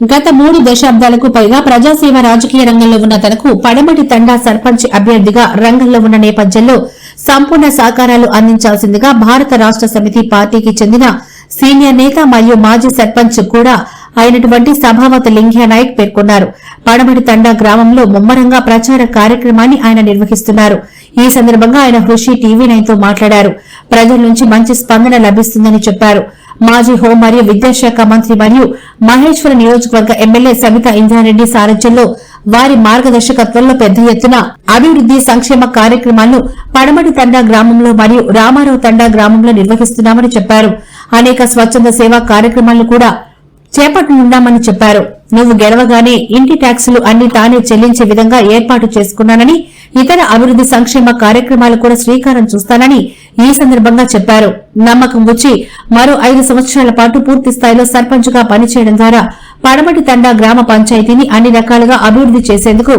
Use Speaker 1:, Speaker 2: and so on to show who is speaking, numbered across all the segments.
Speaker 1: గత మూడు దశాబ్దాలకు పైగా ప్రజాసేవ రాజకీయ రంగంలో ఉన్న తనకు పడమటి తండా సర్పంచ్ అభ్యర్థిగా రంగంలో ఉన్న నేపథ్యంలో సంపూర్ణ సహకారాలు అందించాల్సిందిగా భారత రాష్ట సమితి పార్టీకి చెందిన సీనియర్ నేత మరియు మాజీ సర్పంచ్ కూడా అయినటువంటి సభావత లింగ్యా నాయక్ పేర్కొన్నారు. పడమటి తండా గ్రామంలో ముమ్మరంగా ప్రచార కార్యక్రమాన్ని ఆయన నిర్వహిస్తున్నారు. ఈ సందర్భంగా ఆయన హృషి టీవీ నైన్తో మాట్లాడారు. ప్రజల నుంచి మంచి స్పందన లభిస్తుందని చెప్పారు. మాజీ హోం మరియు విద్యాశాఖ మంత్రి మరియు మహేశ్వర నియోజకవర్గ ఎమ్మెల్యే సవిత ఇంద్రారెడ్డి సారథ్యంలో వారి మార్గదర్శకత్వంలో పెద్ద ఎత్తున అభివృద్ది సంక్షేమ కార్యక్రమాలను పడమటి తండా గ్రామంలో మరియు రామారావు తండా గ్రామంలో నిర్వహిస్తున్నామని చెప్పారు. అనేక స్వచ్ఛంద సేవా కార్యక్రమాలను కూడా చేపట్టనున్నామని చెప్పారు. నువ్వు గెలవగానే ఇంటి ట్యాక్సులు అన్ని తానే చెల్లించే విధంగా ఏర్పాటు చేసుకున్నానని ఇతర అభివృద్ది సంక్షేమ కార్యక్రమాలు కూడా శ్రీకారం చూస్తానని ఈ సందర్భంగా చెప్పారు. నమ్మకం వచ్చి మరో ఐదు సంవత్సరాల పాటు పూర్తి స్థాయిలో సర్పంచ్గా పనిచేయడం ద్వారా పడమటి తండా గ్రామ పంచాయతీని అన్ని రకాలుగా అభివృద్ది చేసేందుకు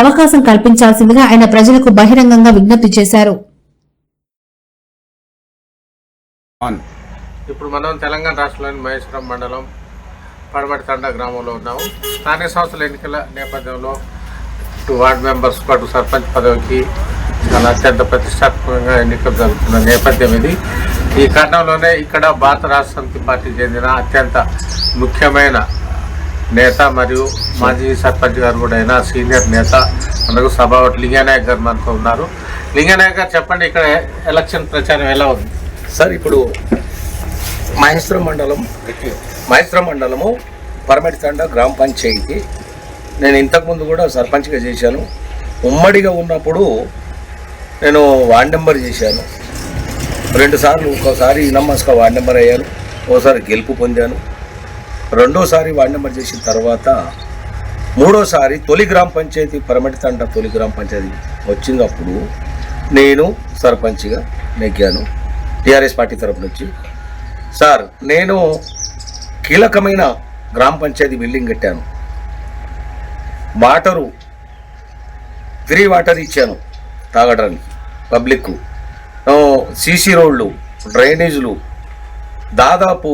Speaker 1: అవకాశం కల్పించాల్సిందిగా ఆయన ప్రజలకు బహిరంగంగా విజ్ఞప్తి చేశారు.
Speaker 2: ఇప్పుడు మనం తెలంగాణ రాష్ట్రంలోని మహేశ్వరం మండలం పడమటి తండా గ్రామంలో ఉన్నాము. స్థానిక సంస్థల ఎన్నికల నేపథ్యంలో ఇటు వార్డు మెంబర్స్ పాటు సర్పంచ్ పదవికి చాలా అత్యంత ప్రతిష్టాత్మకంగా ఎన్నికలు జరుగుతున్న నేపథ్యం ఇది. ఈ కారణంలోనే ఇక్కడ భారత రాష్ట్ర సమితి పార్టీకి చెందిన అత్యంత ముఖ్యమైన నేత మరియు మాజీ సర్పంచ్ గారు కూడా అయిన సీనియర్ నేత మనకు సభావటి లింగనాయక్ గారు మనతో ఉన్నారు. లింగనాయక్ గారు చెప్పండి ఇక్కడ ఎలక్షన్ ప్రచారం ఎలా ఉంది?
Speaker 3: సార్ ఇప్పుడు మహేశ్వరం మండలం మహేశ్వరం మండలము పరమటి తండ గ్రామ పంచాయతీ. నేను ఇంతకుముందు కూడా సర్పంచ్గా చేశాను. ఉమ్మడిగా ఉన్నప్పుడు నేను వార్డ్ నెంబర్ చేశాను. రెండుసార్లు ఒక్కోసారి ఒకసారి ఇనమ్మస్గా వార్డ్ నెంబర్ అయ్యాను. ఒకసారి గెలుపు పొందాను. రెండోసారి వార్డ్ నెంబర్ చేసిన తర్వాత మూడోసారి తొలి గ్రామ పంచాయతీ పరమటి తండ తొలి గ్రామ పంచాయతీ వచ్చినప్పుడు నేను సర్పంచ్గా నెగ్గాను. టీఆర్ఎస్ పార్టీ తరపు నుంచి. సార్ నేను కీలకమైన గ్రామ పంచాయతీ బిల్డింగ్ కట్టాను. వాటరు ఫ్రీ వాటర్ ఇచ్చాను తాగడానికి పబ్లిక్ సీసీ రోడ్లు డ్రైనేజీలు దాదాపు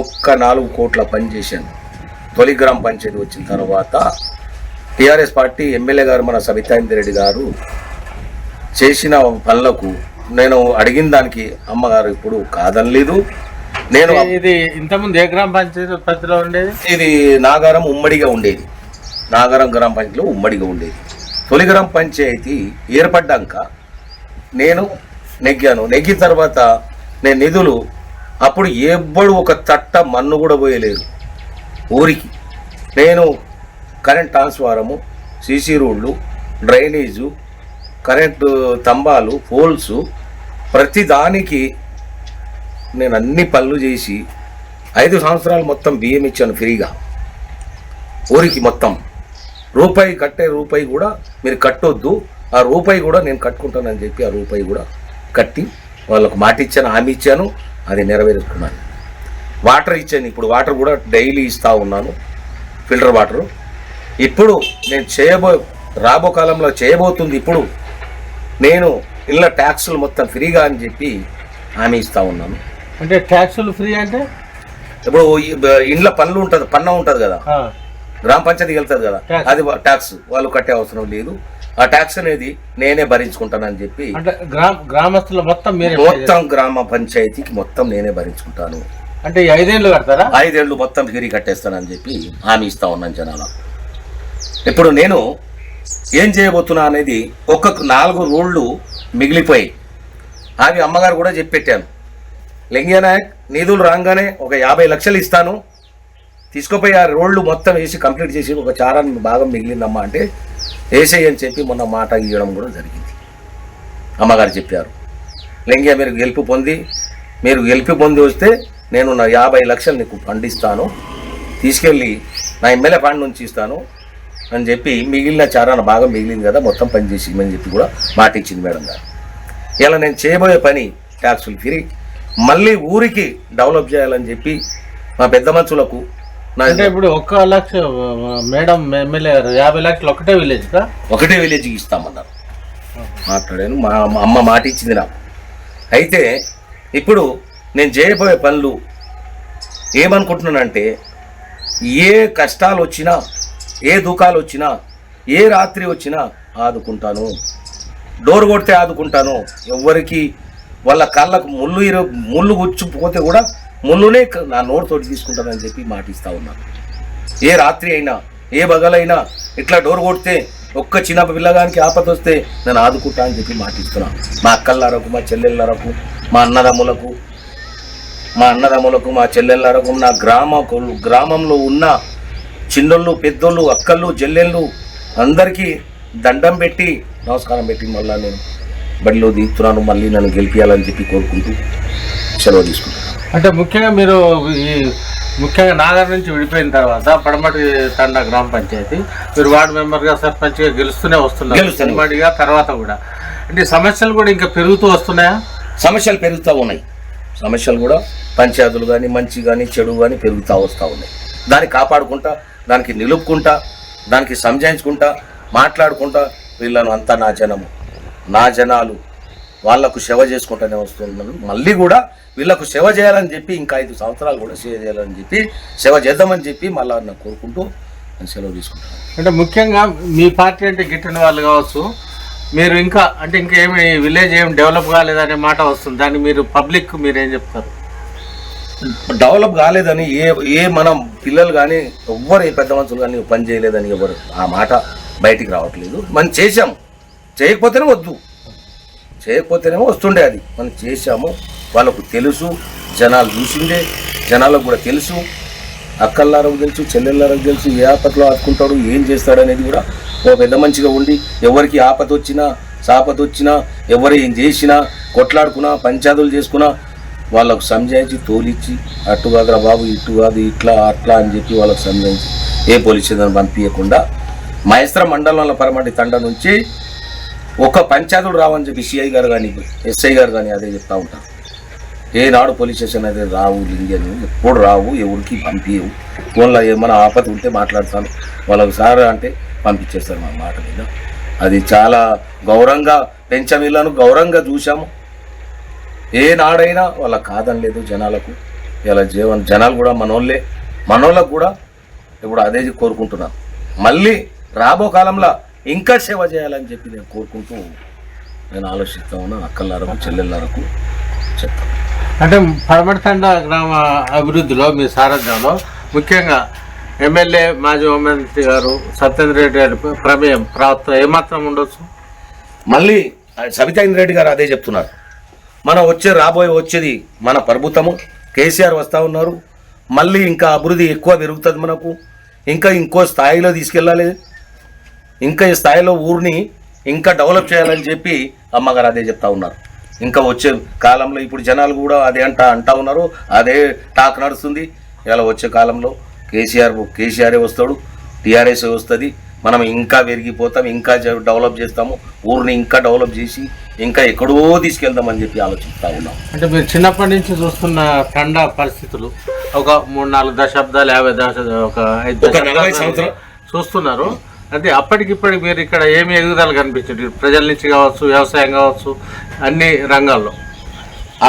Speaker 3: ఒక్క నాలుగు కోట్ల పని చేశాను. తొలి గ్రామ పంచాయతీ వచ్చిన తర్వాత టీఆర్ఎస్ పార్టీ ఎమ్మెల్యే గారు మన సబితాయింద్ర రెడ్డి గారు చేసిన పనులకు నేను అడిగిన దానికి అమ్మగారు ఇప్పుడు కాదనలేదు. నేను
Speaker 2: ఇది ఇంతకుముందు ఏ గ్రామ పంచాయతీ ఉత్పత్తిలో ఉండేది?
Speaker 3: ఇది నాగారం ఉమ్మడిగా ఉండేది. నాగారం గ్రామ పంచాయతీలో ఉమ్మడిగా ఉండేది. తొలి గ్రామ పంచాయతీ ఏర్పడ్డాక నేను నెగ్గాను. నెగ్గిన తర్వాత నేను నిధులు అప్పుడు ఎవ్వడు ఒక తట్ట మన్ను కూడా పోయలేదు. ఊరికి నేను కరెంట్ ట్రాన్స్ఫారము సీసీ రోడ్లు డ్రైనేజు కరెంటు స్తంభాలు పోల్స్ ప్రతి దానికి నేను అన్ని పనులు చేసి ఐదు సంవత్సరాలు మొత్తం బియ్యం ఇచ్చాను ఫ్రీగా. ఊరికి మొత్తం. రూపాయి కట్టే రూపాయి కూడా మీరు కట్టొద్దు. ఆ రూపాయి కూడా నేను కట్టుకుంటానని చెప్పి ఆ రూపాయి కూడా కట్టి వాళ్ళకు మాట ఇచ్చాను హామీ ఇచ్చాను అది నెరవేరుకున్నాను వాటర్ ఇచ్చాను ఇప్పుడు వాటర్ కూడా డైలీ ఇస్తూ ఉన్నాను ఫిల్టర్ వాటరు. ఇప్పుడు నేను చేయబో రాబో కాలంలో చేయబోతుంది ఇప్పుడు. నేను ఇళ్ళ ట్యాక్సులు మొత్తం ఫ్రీగా అని చెప్పి హామీ ఇస్తూ ఉన్నాను.
Speaker 2: అంటే ట్యాక్సులు ఫ్రీ అంటే?
Speaker 3: ఇప్పుడు ఇండ్ల పనులు ఉంటుంది పన్ను ఉంటుంది కదా. గ్రామ పంచాయతీకి వెళ్తుంది కదా. అది ట్యాక్స్ వాళ్ళు కట్టే అవసరం లేదు. ఆ ట్యాక్స్ అనేది నేనే భరించుకుంటానని చెప్పి
Speaker 2: గ్రామస్తులు మొత్తం
Speaker 3: మొత్తం గ్రామ పంచాయతీకి మొత్తం నేనే భరించుకుంటాను.
Speaker 2: అంటే ఐదేళ్ళు కడతారా?
Speaker 3: ఐదేళ్ళు మొత్తం తిరిగి కట్టేస్తానని చెప్పి హామీ ఇస్తా ఉన్నాను జనాల. ఇప్పుడు నేను ఏం చేయబోతున్నా అనేది ఒక్కొక్క నాలుగు రోడ్లు మిగిలిపోయి అవి అమ్మగారు కూడా చెప్పెట్టాను లింగయ్య నాయక్ నిధులు రాగానే ఒక యాభై లక్షలు ఇస్తాను. తీసుకుపోయి ఆ రోడ్లు మొత్తం వేసి కంప్లీట్ చేసి ఒక చారాన్ని భాగం మిగిలిందమ్మా అంటే వేసేయి అని చెప్పి మొన్న మాట ఇవ్వడం కూడా జరిగింది. అమ్మగారు చెప్పారు. లింగయ్య మీరు గెలుపు పొంది మీరు గెలుపు పొంది వస్తే నేను నా యాభై లక్షలు నీకు ఫండ్ ఇస్తాను తీసుకెళ్ళి నా ఎమ్మెల్యే ఫండ్ నుంచి ఇస్తాను అని చెప్పి మిగిలిన చారాన బాగా మిగిలింది కదా మొత్తం పని చేసి చెప్పి కూడా మాట ఇచ్చింది మేడం గారు. ఇలా నేను చేయబోయే పని ట్యాక్సులు తిరిగి మళ్ళీ ఊరికి డెవలప్ చేయాలని చెప్పి మా పెద్ద మనుషులకు
Speaker 2: అంటే ఇప్పుడు ఒక్క లక్ష మేడం ఎమ్మెల్యే గారు యాభై లక్షలు ఒకటే విలేజ్ కా?
Speaker 3: ఒకటే విలేజ్కి ఇస్తామన్నారు. మాట్లాడాను. మా అమ్మ మాట ఇచ్చింది నాకు. అయితే ఇప్పుడు నేను చేయబోయే పనులు ఏమనుకుంటున్నానంటే ఏ కష్టాలు వచ్చినా ఏ దుఃఖాలు వచ్చినా ఏ రాత్రి వచ్చినా ఆదుకుంటాను. డోర్ కొడితే ఆదుకుంటాను. ఎవ్వరికి వాళ్ళ కళ్ళకు ముళ్ళు ఇరు ముళ్ళు గుచ్చిపోతే కూడా ముందునే నా నోరుతోటి తీసుకుంటానని చెప్పి మాటిస్తా ఉన్నాను ఏ రాత్రి అయినా ఏ బగలైనా ఇట్లా డోర్ కొడితే ఒక్క చిన్న పిల్లగానికి ఆపద వస్తే నేను ఆదుకుంటా అని చెప్పి మాటిస్తున్నాను మా అక్కళ్ళరకు మా చెల్లెళ్ళరకు మా అన్నదమ్ములకు మా అన్నదమ్ములకు మా చెల్లెళ్ళరకు నా గ్రామ గ్రామంలో ఉన్న చిన్నోళ్ళు పెద్దోళ్ళు అక్కళ్ళు చెల్లెళ్ళు అందరికీ దండం పెట్టి నమస్కారం పెట్టి మళ్ళా నేను బడిలో దిగుతున్నాను. మళ్ళీ నన్ను గెలిపించాలని చెప్పి కోరుకుంటూ సెలవు తీసుకుంటాను
Speaker 2: అంటే ముఖ్యంగా మీరు ఈ ముఖ్యంగా నాగర్ నుంచి విడిపోయిన తర్వాత పడమటి తండ గ్రామ పంచాయతీ మీరు వార్డు మెంబర్గా సర్పంచ్గా గెలుస్తూనే వస్తున్నారు.
Speaker 3: గెలుస్తూనే.
Speaker 2: ఉమ్మడిగా తర్వాత కూడా. అంటే సమస్యలు కూడా ఇంకా పెరుగుతూ వస్తున్నాయా?
Speaker 3: సమస్యలు పెరుగుతూ ఉన్నాయి. సమస్యలు కూడా పంచాయతీలు కానీ మంచి కానీ చెడు కానీ పెరుగుతూ వస్తూ ఉన్నాయి. దాన్ని కాపాడుకుంటా దానికి నిలుపుకుంటా దానికి సంజాయించుకుంటా మాట్లాడుకుంటా వీళ్ళను అంతా నా జనము. నా జనాలు వాళ్ళకు సేవ చేసుకుంటూనే వస్తున్నాను మళ్ళీ కూడా వీళ్ళకు సేవ చేయాలని చెప్పి ఇంకా ఐదు సంవత్సరాలు కూడా సేవ చేయాలని చెప్పి సేవ చేద్దామని చెప్పి మళ్ళీ కోరుకుంటూ నేను సెలవు తీసుకుంటాను
Speaker 2: అంటే ముఖ్యంగా మీ పార్టీ అంటే గిట్టిన వాళ్ళు కావచ్చు మీరు ఇంకా అంటే ఇంకా ఏమి విలేజ్ ఏం డెవలప్ కాలేదనే మాట వస్తుంది. దాన్ని మీరు పబ్లిక్ మీరు ఏం చెప్తారు?
Speaker 3: డెవలప్ కాలేదని ఏ ఏ మనం పిల్లలు కానీ ఎవ్వరు ఏ పెద్ద మనుషులు కానీ పని చేయలేదని ఎవరు ఆ మాట బయటికి రావట్లేదు. మనం చేసాం చేయకపోతేనే వద్దు. చేయకపోతేనేమో వస్తుండే అది. మనం చేసాము వాళ్ళకు తెలుసు జనాలు చూసిండే జనాలకు కూడా తెలుసు. అక్కల్లారకు తెలుసు చెల్లెళ్ళారకు తెలుసు ఏ ఆపత్లో ఆదుకుంటాడు ఏం చేస్తాడు అనేది కూడా ఓ పెద్ద మంచిగా ఉండి ఎవరికి ఆపద వచ్చినా సాపద వచ్చినా ఎవరు ఏం చేసినా కొట్లాడుకున్నా పంచాదులు చేసుకున్నా వాళ్ళకు సంజాయించి తోలిచ్చి అటు కాదురా బాబు ఇటు కాదు ఇట్లా అట్లా అని చెప్పి వాళ్ళకు సంజాయించి ఏ పోలీస్ స్టేషన్ పంపించకుండా మహేశ్వర మండలంలో పరమటి తండ నుంచి ఒక పంచాయతీలు రావని చెప్పి సిఐ గారు కానీ ఎస్ఐ గారు కానీ అదే చెప్తా ఉంటారు. ఏనాడు పోలీస్ స్టేషన్ అయితే రావు లింగను ఎప్పుడు రావు ఎవరికి పంపించవు ఫోన్లో ఏమైనా ఆపద ఉంటే మాట్లాడతాను. వాళ్ళకు సార్ అంటే పంపించేస్తారు మా మాట మీద. అది చాలా గౌరవంగా పెంచమిళ్ళను గౌరవంగా చూసాము ఏ నాడైనా వాళ్ళకి కాదనలేదు జనాలకు. ఇలా జీవన జనాలు కూడా మనోళ్ళే. మనోళ్ళకు కూడా ఇప్పుడు అదే కోరుకుంటున్నాను. మళ్ళీ రాబో కాలంలో ఇంకా సేవ చేయాలని చెప్పి నేను కోరుకుంటూ నేను ఆలోచిస్తా ఉన్నాను అక్కలారకు చెల్లెళ్ళారకు చెప్తాను
Speaker 2: అంటే పడమటితండ గ్రామ అభివృద్ధిలో మీ సారథ్యంలో ముఖ్యంగా ఎమ్మెల్యే మాజీ హోంమంత్రి గారు సత్యేంద్ర రెడ్డి గారి ప్రమేయం ప్రాప్త ఏమాత్రం ఉండొచ్చు?
Speaker 3: మళ్ళీ సబితా రెడ్డి గారు అదే చెప్తున్నారు. మనం వచ్చే రాబోయే వచ్చేది మన ప్రభుత్వము. కేసీఆర్ వస్తూ ఉన్నారు. మళ్ళీ ఇంకా అభివృద్ధి ఎక్కువ పెరుగుతుంది మనకు. ఇంకా ఇంకో స్థాయిలో తీసుకెళ్ళాలి. ఇంకా ఈ స్థాయిలో ఊరిని ఇంకా డెవలప్ చేయాలని చెప్పి అమ్మగారు అదే చెప్తా ఉన్నారు. ఇంకా వచ్చే కాలంలో ఇప్పుడు జనాలు కూడా అదే అంట అంటా ఉన్నారు. అదే టాక్ నడుస్తుంది. ఇలా వచ్చే కాలంలో కేసీఆర్ కేసీఆరే వస్తాడు టీఆర్ఎస్ వస్తుంది. మనం ఇంకా పెరిగిపోతాం ఇంకా డెవలప్ చేస్తాము. ఊరిని ఇంకా డెవలప్ చేసి ఇంకా ఎక్కడో తీసుకెళ్దామని చెప్పి ఆలోచిస్తూ ఉన్నాం.
Speaker 2: అంటే మీరు చిన్నప్పటి నుంచి చూస్తున్న తండ పరిస్థితులు ఒక మూడు నాలుగు దశాబ్దాలు యాభై దశ ఒక ఐదు. చూస్తున్నారు. అంటే అప్పటికిప్పటికి మీరు ఇక్కడ ఏమి ఎదుగుదల కనిపించండి ప్రజల నుంచి కావచ్చు వ్యవసాయం కావచ్చు అన్ని రంగాల్లో.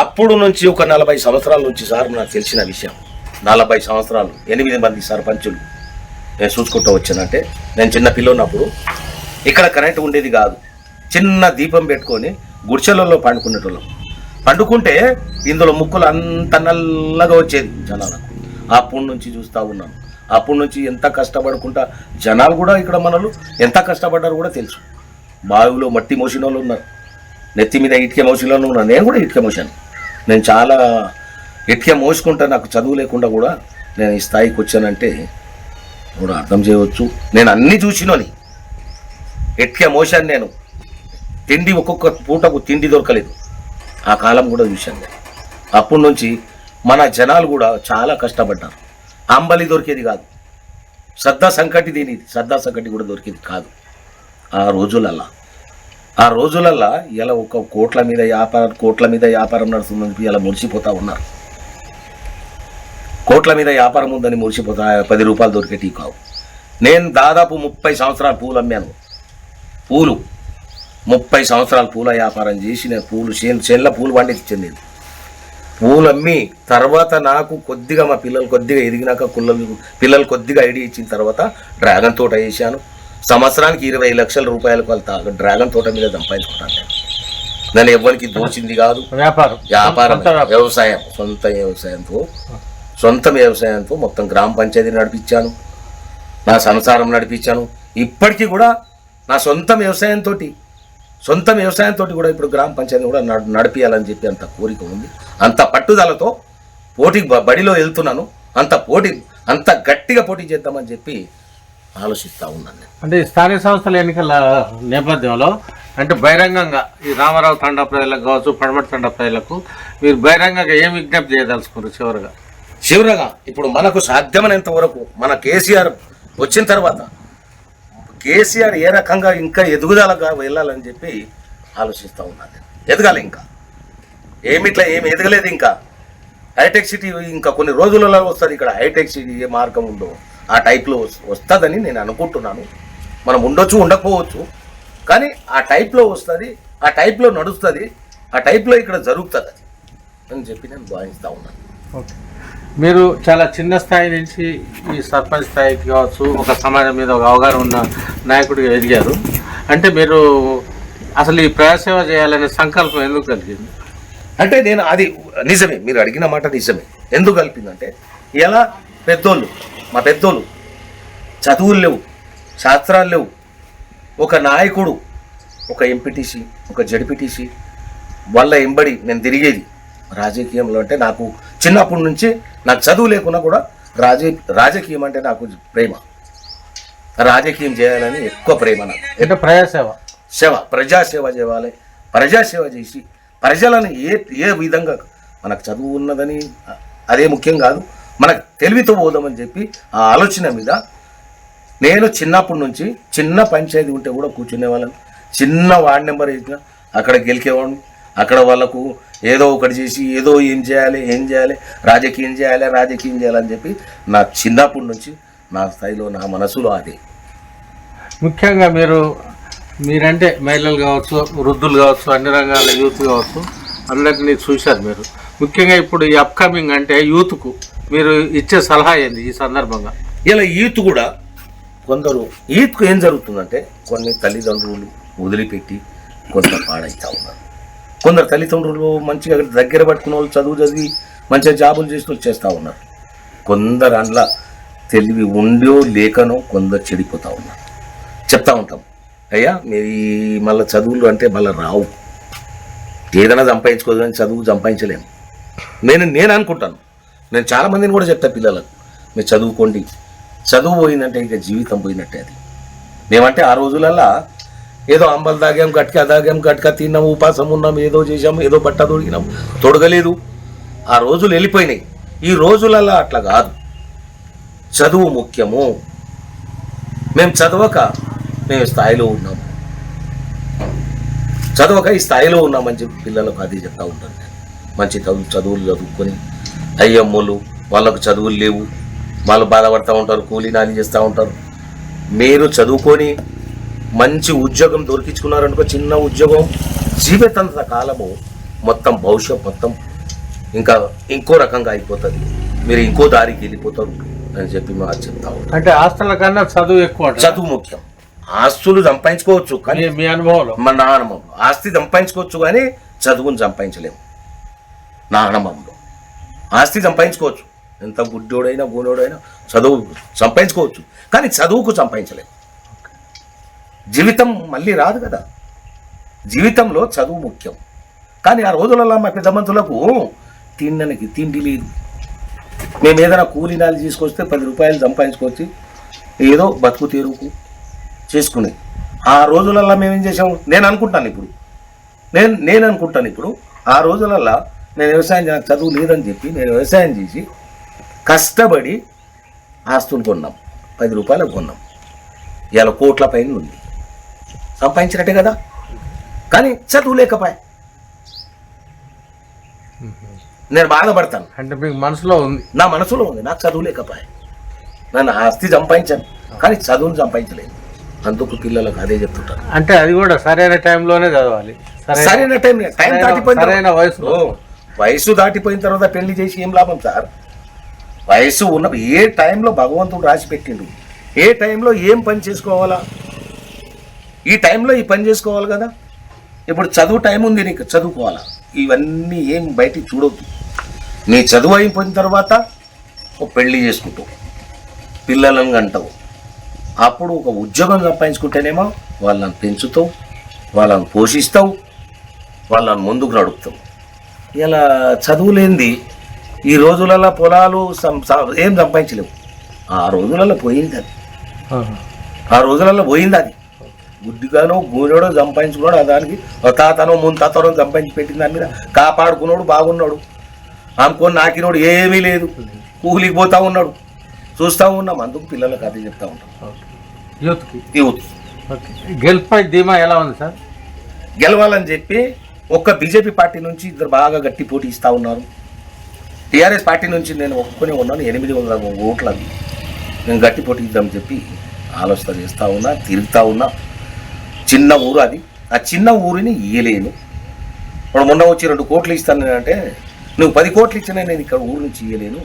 Speaker 3: అప్పుడు నుంచి ఒక నలభై సంవత్సరాల నుంచి సార్ నాకు తెలిసిన విషయం. నలభై సంవత్సరాలు ఎనిమిది మంది సర్పంచులు నేను చూసుకుంటూ వచ్చానంటే నేను చిన్న పిల్లన్నప్పుడు ఇక్కడ కరెంట్ ఉండేది కాదు. చిన్న దీపం పెట్టుకొని గుడిచెలలో పండుకునేటోళ్ళం. పండుకుంటే ఇందులో ముక్కులు అంత నల్లగా వచ్చేది జనాలకు. అప్పటి నుంచి చూస్తూ ఉన్నాను. అప్పటి నుంచి ఎంత కష్టపడుకుంటా జనాలు కూడా ఇక్కడ మనలు ఎంత కష్టపడ్డారు కూడా తెలుసు. బావిలో మట్టి మోసిన వాళ్ళు ఉన్నారు. నెత్తి మీద ఇటుక మోషినోళ్ళు ఉన్నారు. నేను కూడా ఇటుక మోసాను. నేను చాలా ఇటుక మోసుకుంటా నాకు చదువు లేకుండా కూడా నేను ఈ స్థాయికి వచ్చానంటే కూడా అర్థం చేయవచ్చు. నేను అన్నీ చూసినోని. ఎట్లా మోసాను నేను. తిండి ఒక్కొక్క పూటకు తిండి దొరకలేదు. ఆ కాలం కూడా చూశాను నేను. అప్పటి నుంచి మన జనాలు కూడా చాలా కష్టపడ్డారు. అంబలి దొరికేది కాదు. శ్రద్ధ సంకటి దీని శ్రద్ధ సంకటి కూడా దొరికేది కాదు. ఆ రోజులల్లా. ఆ రోజులల్లా ఇలా ఒక కోట్ల మీద వ్యాపారం కోట్ల మీద వ్యాపారం నడుస్తుందని ఇలా మురిసిపోతూ ఉన్నారు. కోట్ల మీద వ్యాపారం ఉందని మురిసిపోతా పది రూపాయలు దొరికేటి కావు. నేను దాదాపు ముప్పై సంవత్సరాలు పూలు అమ్మాను. పూలు. ముప్పై సంవత్సరాలు పూల వ్యాపారం చేసి నేను పూలు చేను చేనుల పూలు పండించింది నేను. పూలు అమ్మి తర్వాత నాకు కొద్దిగా మా పిల్లలు కొద్దిగా ఎదిగినాక కుల్లలు పిల్లలు కొద్దిగా ఐడియా ఇచ్చిన తర్వాత డ్రాగన్ తోట వేసాను. సంవత్సరానికి ఇరవై లక్షల రూపాయలకు వాళ్ళ డ్రాగన్ తోట మీద సంపాదించుకుంటాను నేను. నన్ను ఎవ్వరికి దోచింది కాదు.
Speaker 2: వ్యాపారం.
Speaker 3: వ్యాపారం. వ్యవసాయం. సొంత వ్యవసాయంతో. సొంత వ్యవసాయంతో మొత్తం గ్రామ పంచాయతీ నడిపించాను. నా సంసారం నడిపించాను. ఇప్పటికీ కూడా నా సొంత వ్యవసాయంతో సొంత వ్యవసాయంతో కూడా ఇప్పుడు గ్రామ పంచాయతీ కూడా నడు నడిపించాలని చెప్పి అంత కోరిక ఉంది. అంత పట్టుదలతో పోటీ బడిలో వెళ్తున్నాను. అంత పోటీ అంత గట్టిగా పోటీ చేద్దామని చెప్పి ఆలోచిస్తూ ఉన్నాను నేను.
Speaker 2: అంటే స్థానిక సంస్థల ఎన్నికల నేపథ్యంలో అంటే బహిరంగంగా ఈ రామారావు తండా ప్రజలకు కావచ్చు పడమటి తండా ప్రజలకు మీరు బహిరంగంగా ఏం విజ్ఞప్తి చేయదలుచుకున్నారు చివరిగా?
Speaker 3: చివరగా ఇప్పుడు మనకు సాధ్యమైనంత వరకు మన కేసీఆర్ వచ్చిన తర్వాత కేసీఆర్ ఏ రకంగా ఇంకా ఎదుగుదలగా వెళ్ళాలని చెప్పి ఆలోచిస్తూ ఉన్నాను. ఎదగాలి ఇంకా. ఏమిట్లా ఏమి ఎదగలేదు ఇంకా. హైటెక్ సిటీ ఇంకా కొన్ని రోజులలో వస్తుంది ఇక్కడ. హైటెక్ సిటీ ఏ మార్గం ఉందో ఆ టైప్లో వస్తుందని నేను అనుకుంటున్నాను. మనం ఉండొచ్చు ఉండకపోవచ్చు. కానీ ఆ టైప్లో వస్తుంది ఆ టైప్లో నడుస్తుంది ఆ టైప్లో ఇక్కడ జరుగుతుంది అని చెప్పి నేను భావిస్తూ ఉన్నాను.
Speaker 2: ఓకే. మీరు చాలా చిన్న స్థాయి నుంచి ఈ సర్పంచ్ స్థాయికి కావచ్చు ఒక సమాజం మీద ఒక అవగాహన ఉన్న నాయకుడిగా ఎదిగారు. అంటే మీరు అసలు ఈ ప్రజాసేవ చేయాలనే సంకల్పం ఎందుకు కలిగింది?
Speaker 3: అంటే నేను అది నిజమే మీరు అడిగిన మాట నిజమే. ఎందుకు కలిపిందంటే ఇలా పెద్దోళ్ళు మా పెద్దోళ్ళు చదువులు లేవు శాస్త్రాలు లేవు. ఒక నాయకుడు ఒక ఎంపీటీసీ ఒక జడిపిటీసీ వాళ్ళ ఎంబడి నేను తిరిగేది. రాజకీయంలో అంటే నాకు చిన్నప్పటి నుంచి నాకు చదువు లేకున్నా కూడా రాజ రాజకీయం అంటే నాకు ప్రేమ. రాజకీయం చేయాలని ఎక్కువ ప్రేమ నాకు.
Speaker 2: అంటే ప్రజాసేవ?
Speaker 3: సేవ ప్రజాసేవ చేయాలి. ప్రజాసేవ చేసి ప్రజలను ఏ ఏ విధంగా మనకు చదువు ఉన్నదని అదే ముఖ్యం కాదు మనకు తెలివితో పోదామని చెప్పి ఆ ఆలోచన మీద నేను చిన్నప్పటి నుంచి చిన్న పంచాయతీ ఉంటే కూడా కూర్చునే వాళ్ళని చిన్న వార్డ్ నెంబర్ వేసిన అక్కడ గెలికేవాడిని. అక్కడ వాళ్ళకు ఏదో ఒకటి చేసి ఏదో ఏం చేయాలి ఏం చేయాలి రాజకీయం చేయాలి రాజకీయం చేయాలని చెప్పి నా చిన్నప్పటి నుంచి నా స్థాయిలో నా మనసులో అదే.
Speaker 2: ముఖ్యంగా మీరు మీరంటే మహిళలు కావచ్చు వృద్ధులు కావచ్చు అన్ని రంగాల యూత్ కావచ్చు అందరినీ చూశారు మీరు. ముఖ్యంగా ఇప్పుడు ఈ అప్కమింగ్ అంటే యూత్కు మీరు ఇచ్చే సలహా ఏంది ఈ సందర్భంగా?
Speaker 3: ఇలా ఈత్ కూడా కొందరు ఈత్కు ఏం జరుగుతుందంటే కొన్ని తల్లిదండ్రులు వదిలిపెట్టి కొంత పాడైతా ఉన్నారు. కొందరు తల్లిదండ్రులు మంచిగా దగ్గర పట్టుకున్న వాళ్ళు చదువు చదివి మంచిగా జాబులు చేస్తూ చేస్తూ ఉన్నారు. కొందరు అందులో తెలివి ఉండో లేకనో కొందరు చెడిపోతూ ఉన్నారు. చెప్తా ఉంటాం. అయ్యా మీరు మళ్ళీ చదువులు అంటే మళ్ళీ రావు. ఏదైనా సంపాదించుకోదు కానీ చదువు సంపాదించలేము నేను నేను అనుకుంటాను. నేను చాలా మందిని కూడా చెప్తా పిల్లలకు మీరు చదువుకోండి. చదువు పోయిందంటే ఇక జీవితం పోయినట్టే అది. మేమంటే ఆ రోజులల్లా ఏదో అంబలు తాగాం గట్క తాగాం గట్క తిన్నాం ఉపాసం ఉన్నాం ఏదో చేసాం ఏదో బట్ట తొడిగినాం తొడగలేదు. ఆ రోజులు వెళ్ళిపోయినాయి. ఈ రోజులలో అట్లా కాదు. చదువు ముఖ్యము. మేము చదవక మేము స్థాయిలో ఉన్నాం. చదవక ఈ స్థాయిలో ఉన్నామని చెప్పి పిల్లలకు అది చెప్తా ఉంటాను నేను. మంచి చదువు చదువులు చదువుకొని అయ్యమ్మలు వాళ్ళకు చదువులు లేవు. వాళ్ళు బాధపడతా ఉంటారు కూలీ చేస్తూ ఉంటారు. మీరు చదువుకొని మంచి ఉద్యోగం దొరికించుకున్నారనుకో చిన్న ఉద్యోగం జీవితంత కాలము మొత్తం భవిష్యత్ మొత్తం ఇంకా ఇంకో రకంగా అయిపోతుంది. మీరు ఇంకో దారికి వెళ్ళిపోతారు అని చెప్పి మా చెప్తా
Speaker 2: అంటే ఆస్తుల కన్నా చదువు ఎక్కువ?
Speaker 3: చదువు ముఖ్యం. ఆస్తులు సంపాదించుకోవచ్చు కానీ
Speaker 2: మీ- మీ అనుభవంలో?
Speaker 3: మన నా అనుభవంలో ఆస్తి సంపాదించుకోవచ్చు కానీ చదువుని సంపాదించలేము. నా అనుభవంలో ఆస్తి సంపాదించుకోవచ్చు. ఎంత గుడ్డోడైనా గూనోడైనా చదువు సంపాదించుకోవచ్చు కానీ చదువుకు సంపాదించలేము. జీవితం మళ్ళీ రాదు కదా. జీవితంలో చదువు ముఖ్యం. కానీ ఆ రోజులలో మా పెద్దమంతులకు తినడానికి తిండి లేదు. మేము ఏదైనా కూలినాలు తీసుకొస్తే పది రూపాయలు సంపాదించుకొచ్చి ఏదో బతుకు తీరుకు చేసుకునేది. ఆ రోజులల్లో మేము ఏం చేసాము నేను అనుకుంటాను ఇప్పుడు. నేను నేను అనుకుంటాను ఇప్పుడు. ఆ రోజులల్లా నేను వ్యవసాయం నాకు చదువు లేదని చెప్పి నేను వ్యవసాయం చేసి కష్టపడి ఆస్తులు కొన్నాం. పది రూపాయలకు కొన్నాం. ఇవాళ కోట్ల పైన ఉంది. సంపాదించినట్టే కదా? కానీ చదువు లేకపోయా? నేను బాధపడతాను.
Speaker 2: అంటే మీకు మనసులో ఉంది.
Speaker 3: నా మనసులో ఉంది నాకు చదువు లేకపోయా? నన్ను ఆస్తి సంపాదించాను కానీ చదువును సంపాదించలేదు. అందుకు పిల్లలకు అదే చెప్తుంటాను
Speaker 2: అంటే అది కూడా సరైన టైంలోనే చదవాలి. సరైన-
Speaker 3: టైం టైం దాటిపోయింది
Speaker 2: సరైన వయసులో.
Speaker 3: ఓ, వయసు దాటిపోయిన తర్వాత పెళ్ళి చేసి ఏం లాభం సార్? వయసు ఉన్న ఏ టైంలో భగవంతుడు రాసి పెట్టిండు? ఏ టైంలో ఏం పని చేసుకోవాలా? ఈ టైంలో ఈ పని చేసుకోవాలి కదా. ఇప్పుడు చదువు టైం ఉంది నీకు చదువుకోవాలా? ఇవన్నీ ఏం బయటికి చూడొద్దు. నీ చదువు అయిపోయిన తర్వాత ఒక పెళ్ళి చేసుకుంటావు. పిల్లలను అంటావు అప్పుడు ఒక ఉద్యోగం సంపాదించుకుంటేనేమో వాళ్ళని పెంచుతావు వాళ్ళని పోషిస్తావు వాళ్ళని ముందుకు నడుపుతావు. ఇలా చదువు లేనిది ఈ రోజులలో పొలాలు ఏం సంపాదించలేవు. ఆ రోజులలో పోయింది అది. ఆ రోజులలో పోయింది అది. గుడ్డిగానో గూనోడో సంపాదించుకున్నాడు. ఆ దానికి ఒక తాతనో ముందు తాతనో సంపాదించి పెట్టిన దాని మీద కాపాడుకున్నాడు బాగున్నాడు. అనుకోని నాకినోడు ఏమీ లేదు. కూలికి పోతా ఉన్నాడు. చూస్తూ ఉన్నాం. అందుకు పిల్లలకు అది చెప్తా ఉంటాం
Speaker 2: యూత్కి?
Speaker 3: Youth
Speaker 2: okay. గెలుపుపై ధీమా ఎలా ఉంది సార్?
Speaker 3: గెలవాలని చెప్పి ఒక్క బీజేపీ పార్టీ నుంచి ఇద్దరు బాగా గట్టి పోటీ ఇస్తా ఉన్నారు. టీఆర్ఎస్ పార్టీ నుంచి నేను ఒప్పుకొని ఉన్నాను. ఎనిమిది వందల ఓట్లు అవి నేను గట్టి పోటీ ఇద్దామని చెప్పి ఆలోచన చేస్తూ ఉన్నా తిరుగుతూ ఉన్నా. చిన్న ఊరు అది. ఆ చిన్న ఊరిని ఇయ్యలేను. ఇప్పుడు మొన్న వచ్చి రెండు కోట్లు ఇస్తాను అంటే నువ్వు పది కోట్లు ఇచ్చినా నేను ఇక్కడ ఊరు నుంచి ఇయ్యలేను.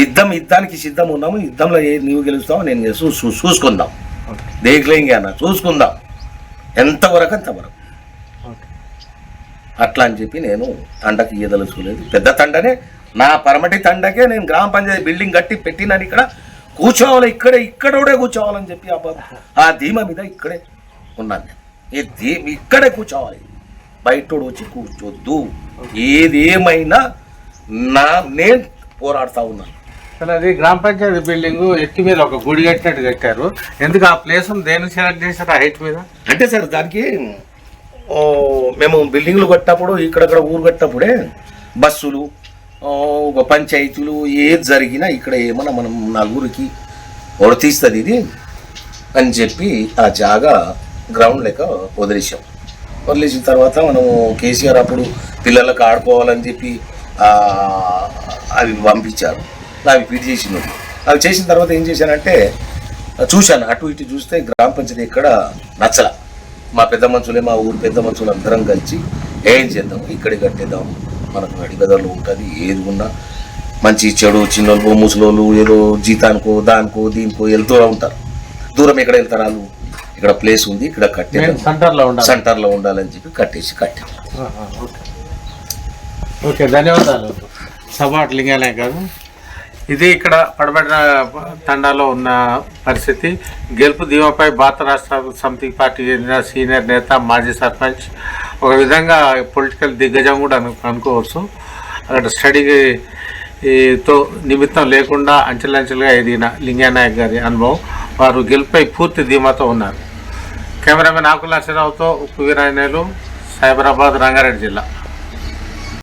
Speaker 3: యుద్ధం యుద్ధానికి సిద్ధం ఉన్నాము. యుద్ధంలో ఏ నీవు గెలుస్తావో నేను చూసుకుందాం.
Speaker 2: ఓకే.
Speaker 3: దేఖలేంగి అన్న? చూసుకుందాం. ఎంతవరకు అంతవరకు. అట్లా అని చెప్పి నేను తండకి ఇయ్యదలుచుకోలేదు. పెద్ద తండనే నా పరమటి తండకే నేను గ్రామ పంచాయతీ బిల్డింగ్ కట్టి పెట్టినాను ఇక్కడ. కూర్చోవాలి ఇక్కడే ఇక్కడ కూడా కూర్చోవాలని చెప్పి ఆ ఆ ధీమ మీద ఇక్కడే ఉన్నాను నేను. ఈ ధీ ఇక్కడే కూర్చోవాలి. బయటోడు వచ్చి కూర్చోద్దు. ఏది ఏమైనా నా నేను పోరాడుతూ ఉన్నాను.
Speaker 2: అది గ్రామ పంచాయతీ బిల్డింగ్ ఎత్తి మీద ఒక గుడి కట్టినట్టు కట్టారు. ఎందుకు ఆ ప్లేస్ దేని సెలెక్ట్ చేశారు ఆ హైట్ మీద?
Speaker 3: అంటే సార్ దానికి మేము బిల్డింగ్లు కట్టినప్పుడు ఇక్కడక్కడ ఊరు కట్టినప్పుడే బస్సులు ఒక పంచాయతీలు ఏది జరిగినా ఇక్కడ ఏమన్నా మనం నలుగురికి ఒడతీస్తుంది ఇది అని చెప్పి ఆ జాగా గ్రౌండ్ లెక్క వదిలేసాం వదిలేసిన తర్వాత మనం కేసీఆర్ అప్పుడు పిల్లలకు ఆడుకోవాలని చెప్పి అవి పంపించారు. అవి ఫిట్ చేసిన అవి చేసిన తర్వాత ఏం చేశానంటే చూశాను అటు ఇటు చూస్తే గ్రామ పంచాయతీ ఇక్కడ నచ్చల. మా పెద్ద మనుషులే మా ఊరు పెద్ద మనుషులు అందరం కలిసి ఏం చేద్దాం ఇక్కడే కట్టేద్దాం మనకు అడిగదలు ఉంటుంది. ఏది ఉన్నా మంచి చెడు చిన్నోళ్ళు ముసలోళ్ళు ఏదో జీతానికో దానికో దీనికో వెళ్తూ ఉంటారు. దూరం ఎక్కడ వెళ్తారు వాళ్ళు? ఇక్కడ ప్లేస్ ఉంది ఇక్కడ కట్టేద్దాం
Speaker 2: సెంటర్లో ఉండాలి.
Speaker 3: సెంటర్లో ఉండాలని చెప్పి కట్టేసి కట్టాం
Speaker 2: ఓకే. ఓకే ధన్యవాదాలు. సబాట్ లింగాలయ గారు ఇది ఇక్కడ పడబడిన తండాలో ఉన్న పరిస్థితి. గెలుపు దీవపై భారత రాష్ట్ర సమితి పార్టీ చెందిన సీనియర్ నేత మాజీ సర్పంచ్ ఒక విధంగా పొలిటికల్ దిగ్గజం కూడా అను అనుకోవచ్చు. అక్కడ స్టడీ నిమిత్తం లేకుండా అంచెలంచెలుగా ఎదిగిన లింగానాయక్ గారి అనుభవం. వారు గెలుపై పూర్తి ధీమాతో ఉన్నారు. కెమెరామెన్ ఆకుల నరసరావుతో ఉప్పు వీరాయనలు సైబరాబాద్ రంగారెడ్డి జిల్లా.